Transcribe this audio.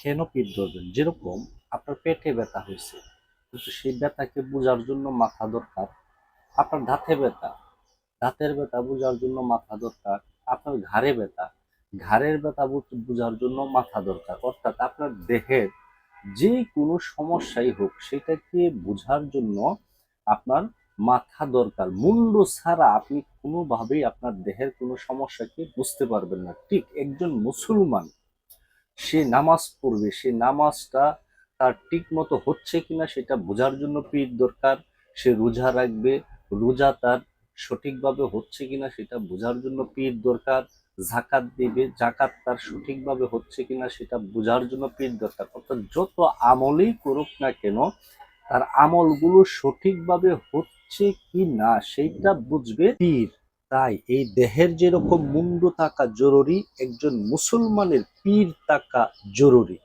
কেন পিঠ ধরবেন? যেরকম আপনার পেটে ব্যথা হয়েছে, কিন্তু সেই ব্যথাকে বোঝার জন্য মাথা দরকার। আপনার দাঁতে ব্যথা, দাঁতের ব্যথা বোঝার জন্য মাথা দরকার। আপনার ঘাড়ে ব্যথা, ঘাড়ের ব্যথা বোঝার জন্য মাথা দরকার। অর্থাৎ আপনার দেহের যে কোনো সমস্যাই হোক, সেটাকে বোঝার জন্য আপনার মাথা দরকার। মুন্ড ছাড়া আপনি কোনোভাবেই আপনার দেহের কোনো সমস্যাকে বুঝতে পারবেন না। ঠিক একজন মুসলমান সে নামাজ পড়বে, সে নামাজটা তার ঠিক মতো হচ্ছে কিনা সেটা বোঝার জন্য পীর দরকার। সে রোজা রাখবে, রোজা তার সঠিকভাবে হচ্ছে কিনা সেটা বোঝার জন্য পীর দরকার। জাকাত দেবে, জাকাত তার সঠিকভাবে হচ্ছে কিনা সেটা বোঝার জন্য পীর দরকার। অর্থাৎ যত আমলেই করুক না কেন, তার আমলগুলো সঠিকভাবে হচ্ছে কি না সেইটা বুঝবে পীর। তাই এই দেহের যেরকম মুন্ড থাকা জরুরি একজন মুসলমানের পীর থাকা জরুরি।